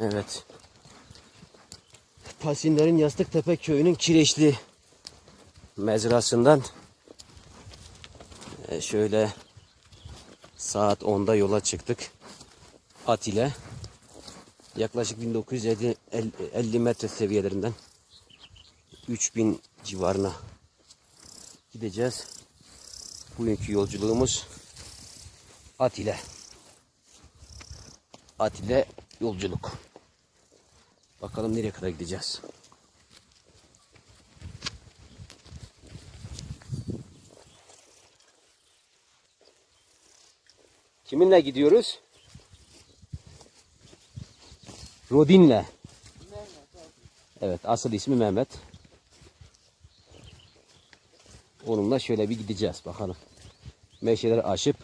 Evet. Pasinlerin Yastıktepe köyünün Kireçli mezrasından e, şöyle saat 10'da yola çıktık. At ile yaklaşık 1950 el- 50 metre seviyelerinden 3000 civarına gideceğiz. Bugünkü yolculuğumuz at ile. At ile yolculuk. Bakalım nereye kadar gideceğiz. Kiminle gidiyoruz? Rodin'le. Evet, asıl ismi Mehmet. Onunla şöyle bir gideceğiz bakalım. Meşeleri aşıp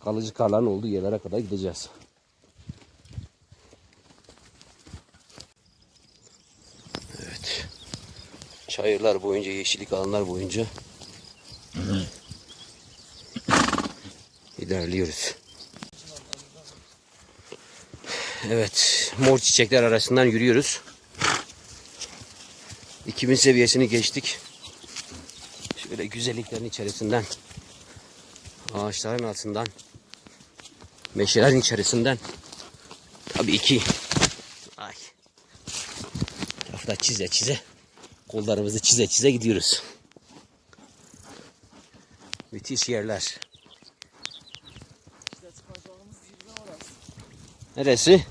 kalıcı karların olduğu yerlere kadar gideceğiz. Çayırlar boyunca, yeşillik alanlar boyunca ilerliyoruz. Evet, mor çiçekler arasından yürüyoruz. 2000 seviyesini geçtik. Şöyle güzelliklerin içerisinden, ağaçların altından, meşelerin içerisinden, tabii ki, ay, tarafta çize çize, kollarımızı çize çize gidiyoruz. Müthiş yerler. İşte çıkacağımız zirve orası. Neresi?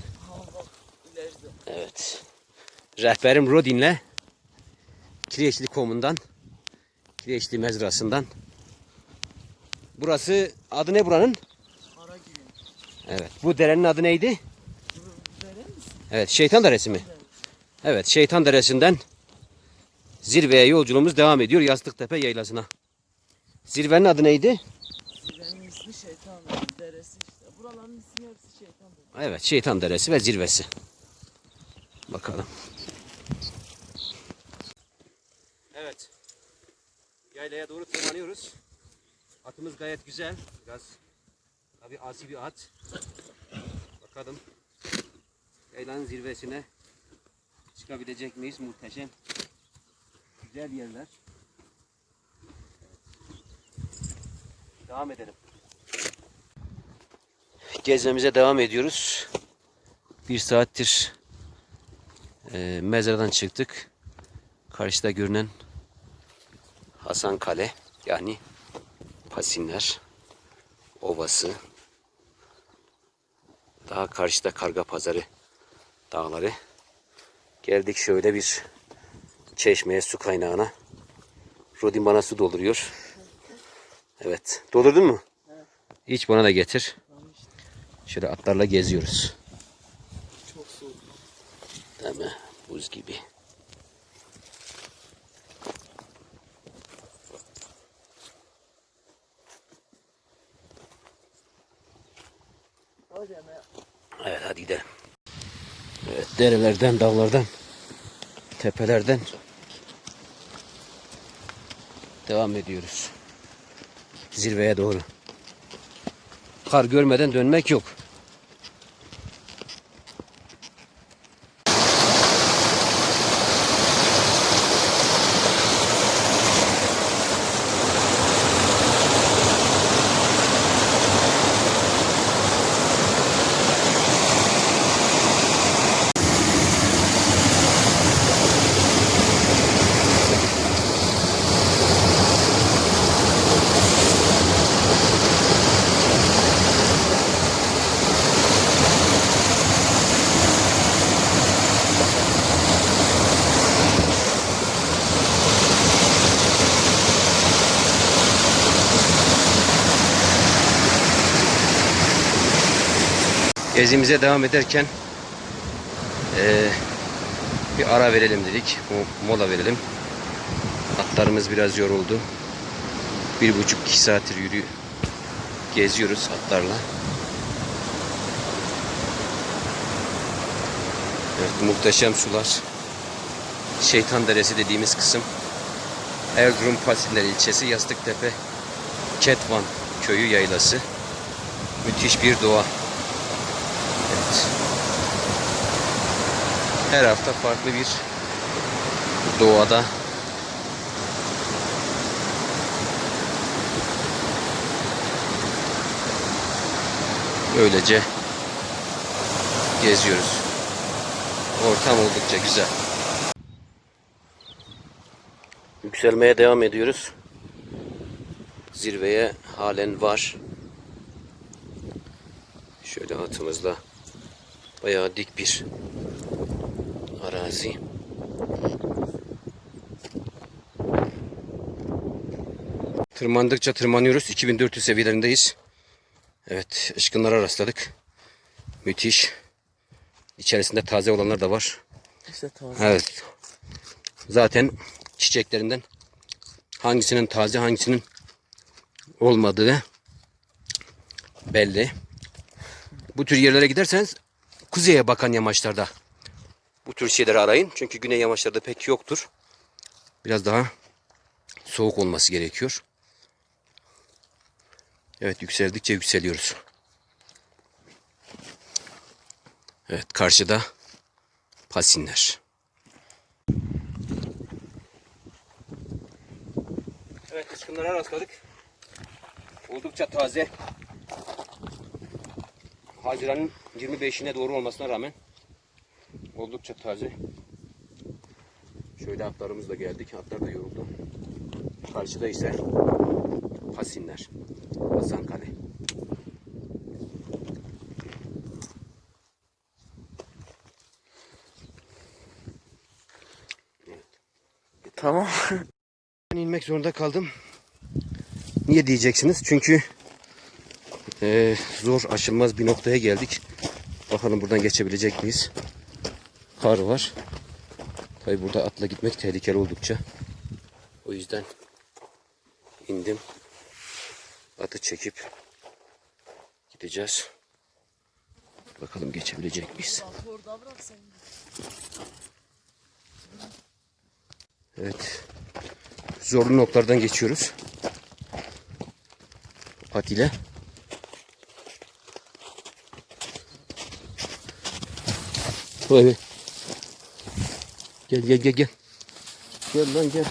Evet. Rehberim Rodin'le Kireçli komundan Kireçli mezrasından Burası adı ne buranın? Evet. Bu derenin adı neydi? Misin? Evet. Şeytan Deresi mi? Evet. Şeytan Deresi'nden zirveye yolculuğumuz devam ediyor. Yastıktepe yaylasına. Zirvenin adı neydi? Zirvenin ismi şeytan deresi işte. Buraların ismi hepsi şeytan deresi. Evet. Şeytan Deresi ve zirvesi. Bakalım. Evet. Yaylaya doğru tırmanıyoruz. Atımız gayet güzel. Biraz tabi asi bir at. Bakalım. Yaylanın zirvesine çıkabilecek miyiz? Muhteşem. Güzel yerler. Devam edelim. Gezmemize devam ediyoruz. Bir saattir e, mezardan çıktık. Karşıda görünen Hasan Kale yani Pasinler Ovası. Daha karşıda Karga Pazarı dağları. Geldik şöyle bir çeşmeye, su kaynağına. Rodin bana su dolduruyor. Evet. Doldurdun mu? Evet. İç bana da getir. Şöyle atlarla geziyoruz. Çok soğuk. Değil mi? Buz gibi. Evet hadi gidelim. Evet derelerden, dağlardan, tepelerden devam ediyoruz. Zirveye doğru. Kar görmeden dönmek yok. Gezimize devam ederken eee, bir ara verelim dedik. mo- Mola verelim. Atlarımız biraz yoruldu. Bir buçuk iki saattir yürü geziyoruz atlarla. Evet, muhteşem sular. Şeytan Deresi dediğimiz kısım. Erzurum Pasiller ilçesi Yastıktepe Ketvan köyü yaylası. Müthiş bir doğa. Her hafta farklı bir doğada öylece geziyoruz. Ortam oldukça güzel. Yükselmeye devam ediyoruz. Zirveye halen var. Şöyle atımızla bayağı dik bir arazi. Tırmandıkça tırmanıyoruz. 2400 seviyelerindeyiz. Evet, ışkınlara rastladık. Müthiş. İçerisinde taze olanlar da var. İşte taze. Evet. Zaten çiçeklerinden hangisinin taze hangisinin olmadığı belli. Bu tür yerlere giderseniz kuzeye bakan yamaçlarda bu tür şeyleri arayın. Çünkü güney yamaçlarda pek yoktur. Biraz daha soğuk olması gerekiyor. Evet yükseldikçe yükseliyoruz. Evet karşıda Pasinler. Evet ışkınlara rastladık. Oldukça taze. Haziran'ın 25'ine doğru olmasına rağmen oldukça taze. Şöyle atlarımızla geldik. Atlar da yoruldu. Karşıda ise Pasinler. Hasan Kale. Tamam. Ben inmek zorunda kaldım. Niye diyeceksiniz? Çünkü eee, zor aşılmaz bir noktaya geldik. Bakalım buradan geçebilecek miyiz? Kar var. Tabi burada atla gitmek tehlikeli oldukça. O yüzden indim. Atı çekip gideceğiz. Bakalım geçebilecek miyiz? Evet. Zorlu noktalardan geçiyoruz. At ile. Vay be. Gel gel gel gel. Gel lan gel.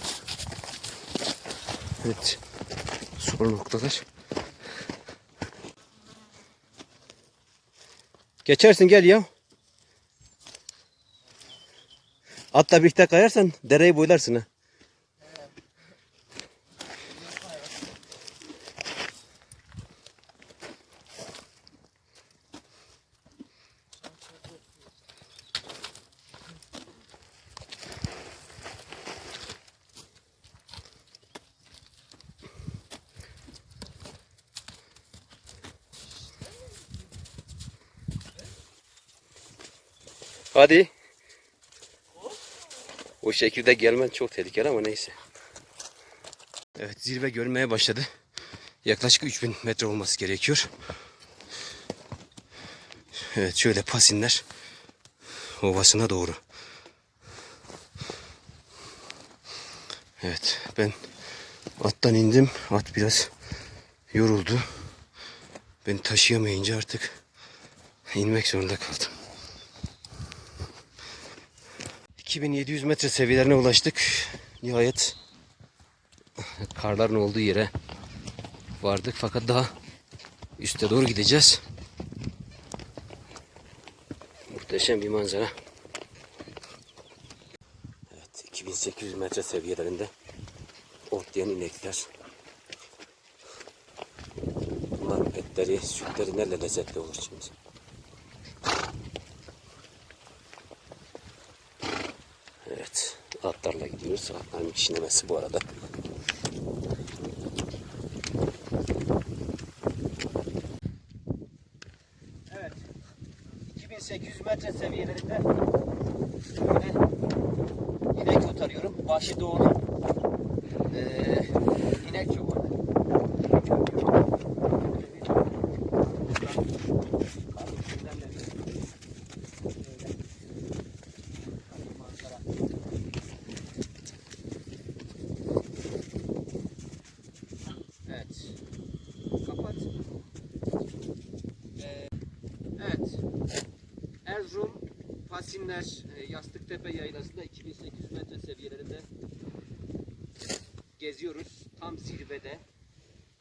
Evet. Zor noktalar. Geçersin gel ya. Atla birlikte kayarsan dereyi boylarsın ha. Hadi. O şekilde gelmen çok tehlikeli ama neyse. Evet zirve görünmeye başladı. Yaklaşık 3000 metre olması gerekiyor. Evet şöyle pasinler ovasına doğru. Evet ben attan indim. At biraz yoruldu. Beni taşıyamayınca artık inmek zorunda kaldım. 2700 metre seviyelerine ulaştık. Nihayet karların olduğu yere vardık fakat daha üste doğru gideceğiz. Muhteşem bir manzara. Evet 2800 metre seviyelerinde otlayan inekler. Bunların etleri, sütleri ne lezzetli olur şimdi. Evet, Atların kişnemesi bu arada. Evet, 2800 metre seviyelerinde şöyle inek otarıyorum. Başı doğulu ee, inek çok orada. Evet. Kapat. Ee, evet. Erzurum Pasinler e, Yastıktepe yaylasında 2800 metre seviyelerinde geziyoruz. Tam zirvede.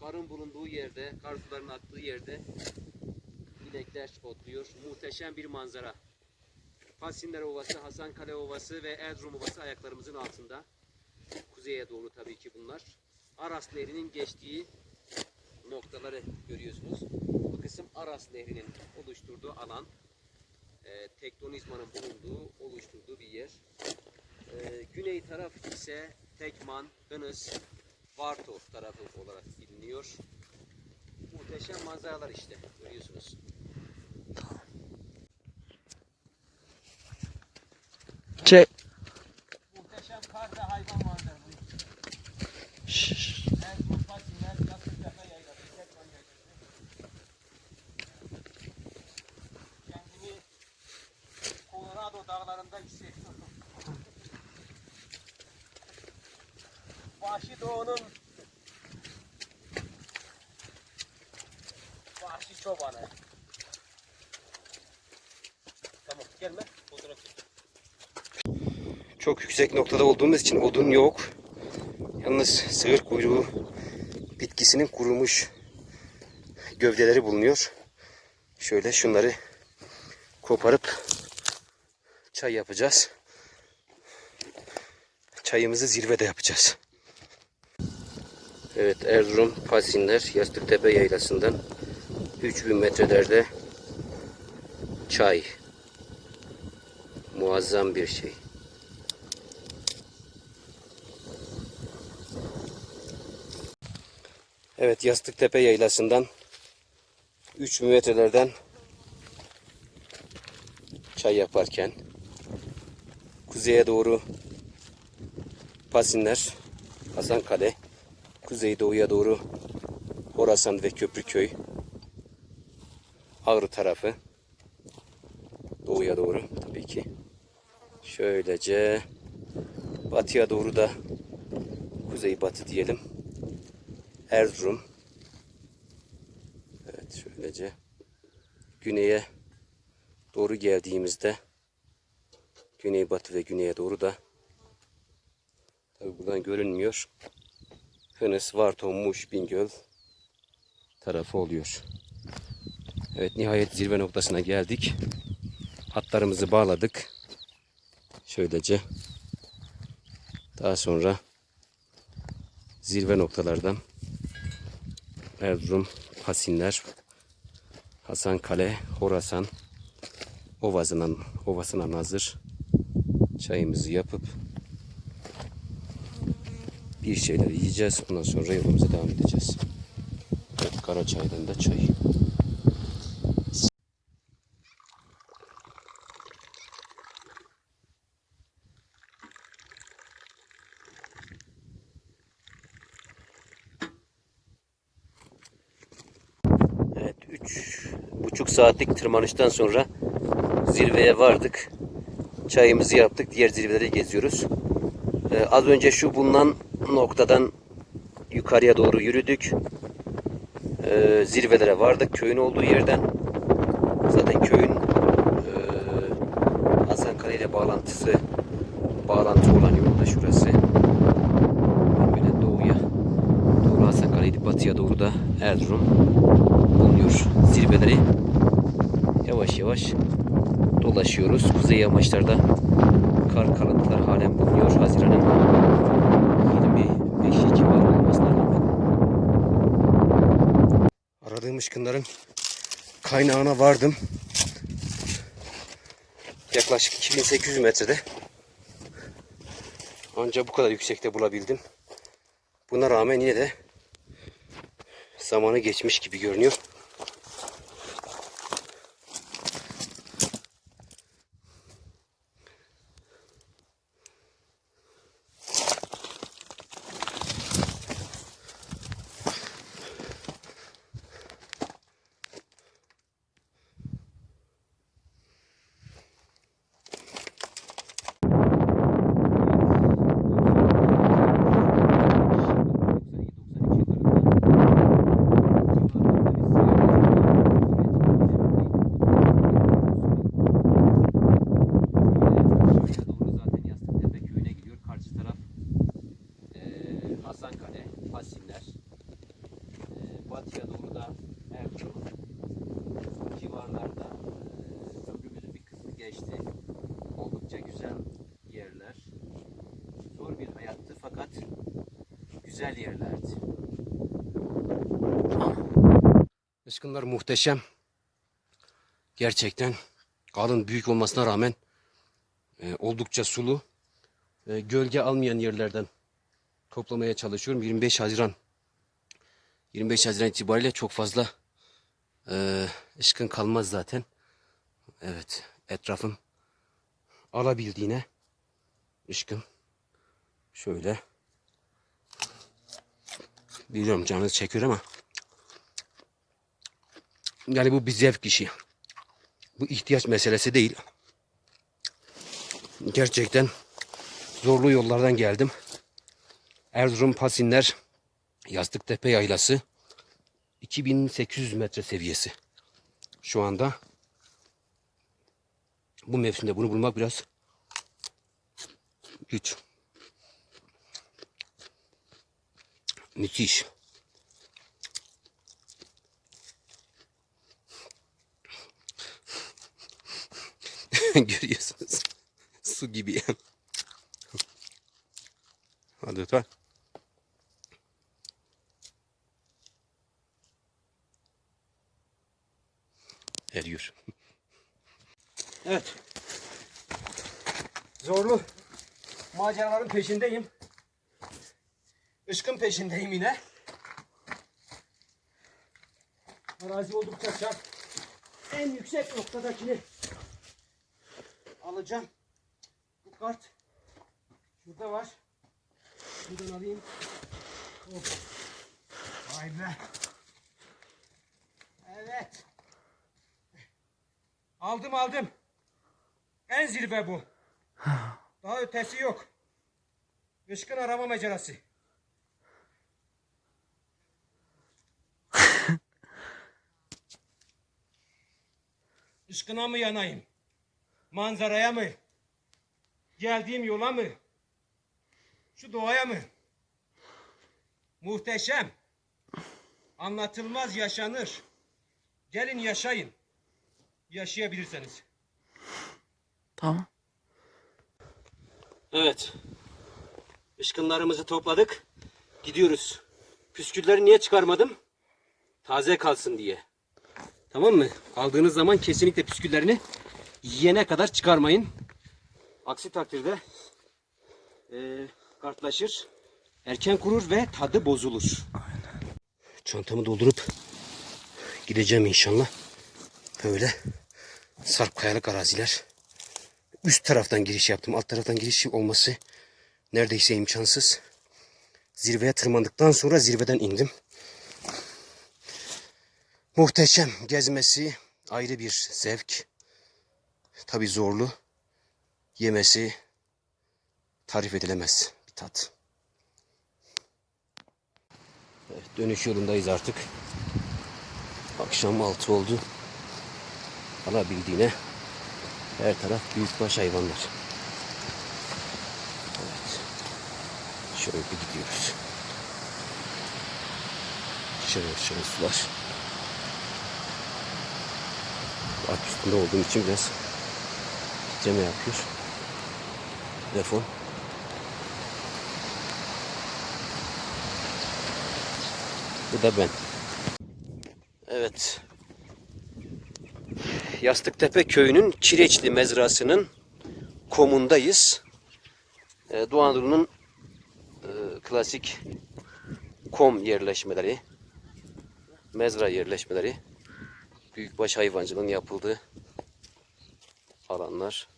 Karın bulunduğu yerde, karsuların aktığı yerde inekler otluyor. Muhteşem bir manzara. Pasinler Ovası, Hasankale Ovası ve Erzurum Ovası ayaklarımızın altında. Kuzeye doğru tabii ki bunlar. Aras Nehri'nin geçtiği noktaları görüyorsunuz. Bu kısım Aras Nehri'nin oluşturduğu alan. E, tektonizmanın bulunduğu, oluşturduğu bir yer. E, güney taraf ise Tekman, Hınıs, Vartov tarafı olarak biliniyor. Muhteşem manzaralar işte görüyorsunuz. Çek. Muhteşem kar ve hayvan manzaraları. Şşş. Erzurum, Pasinler, Yastıktepe Yaylası, Tekman Yaylası. Kendimi Colorado dağlarında hissediyorum. Vahşi Doğu'nun Vahşi çobanı. Tamam gelme fotoğraf çek. Çok yüksek noktada olduğumuz için odun yok. Yalnız sığır kuyruğu bitkisinin kurumuş gövdeleri bulunuyor. Şöyle şunları koparıp çay yapacağız. Çayımızı zirvede yapacağız. Evet Erzurum Pasinler Yastıktepe yaylasından 3000 metrelerde çay. Muazzam bir şey. Evet Yastıktepe yaylasından 3000 metrelerden çay yaparken kuzeye doğru Pasinler, Hasankale, kuzeydoğuya doğru Horasan ve Köprüköy, Ağrı tarafı, doğuya doğru tabii ki. Şöylece batıya doğru da kuzey batı diyelim. Erzurum. Evet şöylece güneye doğru geldiğimizde güneybatı ve güneye doğru da tabi buradan görünmüyor. Hınıs, Vartom, Muş, Bingöl tarafı oluyor. Evet nihayet zirve noktasına geldik. Hatlarımızı bağladık. Şöylece daha sonra zirve noktalardan Erzurum, Pasinler, Hasankale, Horasan Ovası'na, Ovası'na hazır çayımızı yapıp bir şeyler yiyeceğiz. Ondan sonra yolumuza devam edeceğiz. Karaçay'dan da çay. Evet, üç buçuk saatlik tırmanıştan sonra zirveye vardık. Çayımızı yaptık. Diğer zirveleri geziyoruz. Ee, az önce şu bulunan noktadan yukarıya doğru yürüdük. Ee, zirvelere vardık. Köyün olduğu yerden. Zaten köyün e, Hasankale ile bağlantısı bağlantı olan yol da şurası. Böyle doğuya doğru Hasankale'ydi. Batıya doğru da Erzurum bulunuyor. Zirveleri yavaş yavaş dolaşıyoruz. Kuzey yamaçlarda kar kalıntıları halen bulunuyor. Haziran'ın 25'i civarı olmasına rağmen. Aradığım ışkınların kaynağına vardım. Yaklaşık 2800 metrede. Ancak bu kadar yüksekte bulabildim. Buna rağmen yine de zamanı geçmiş gibi görünüyor. Güneşti. Oldukça güzel yerler. Zor bir hayattı fakat güzel yerlerdi. Işkınlar muhteşem. Gerçekten kalın büyük olmasına rağmen e, oldukça sulu. E, gölge almayan yerlerden toplamaya çalışıyorum. 25 Haziran 25 Haziran itibariyle çok fazla e, ışkın kalmaz zaten. Evet etrafım alabildiğine ışkın. Şöyle. Biliyorum canınız çekiyor ama yani bu bir zevk işi. Bu ihtiyaç meselesi değil. Gerçekten zorlu yollardan geldim. Erzurum Pasinler Yastıktepe Yaylası 2800 metre seviyesi. Şu anda bu mevsimde bunu bulmak biraz güç. Müthiş. Görüyorsunuz. Su gibi. Hadi lütfen. Eriyor. Evet. Zorlu maceraların peşindeyim. Işkın peşindeyim yine. Arazi oldukça sert. En yüksek noktadakini alacağım. Bu kart şurada var. Şuradan alayım. Hop. Vay be. Evet. Aldım aldım. En zirve bu. Daha ötesi yok. Işkın arama macerası. Işkına mı yanayım? Manzaraya mı? Geldiğim yola mı? Şu doğaya mı? Muhteşem. Anlatılmaz yaşanır. Gelin yaşayın. Yaşayabilirseniz. Tamam. Evet. Işkınlarımızı topladık. Gidiyoruz. Püskülleri niye çıkarmadım? Taze kalsın diye. Tamam mı? Aldığınız zaman kesinlikle püsküllerini yiyene kadar çıkarmayın. Aksi takdirde eee kartlaşır. Erken kurur ve tadı bozulur. Çantamı doldurup gideceğim inşallah. Böyle sarp kayalık araziler. Üst taraftan giriş yaptım. Alt taraftan giriş olması neredeyse imkansız. Zirveye tırmandıktan sonra zirveden indim. Muhteşem gezmesi ayrı bir zevk. Tabi zorlu. Yemesi tarif edilemez bir tat. Evet, dönüş yolundayız artık. Akşam 6 oldu. Alabildiğine her taraf büyükbaş hayvanlar. Evet. Şöyle gidiyoruz. Şöyle şöyle sular. At üstünde olduğum için biraz titreme yapıyor. Telefon. Bu da ben. Evet. Yastıktepe köyünün Çireçli mezrasının komundayız. Ee, Doğu Anadolu'nun e, klasik kom yerleşmeleri, mezra yerleşmeleri, büyükbaş hayvancılığın yapıldığı alanlar.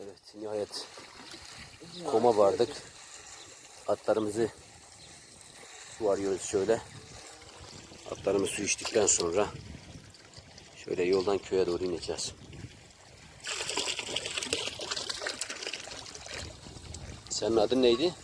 Evet, nihayet koma vardık. Atlarımızı su arıyoruz şöyle. Atlarımız su içtikten sonra şöyle yoldan köye doğru ineceğiz. Senin adın neydi?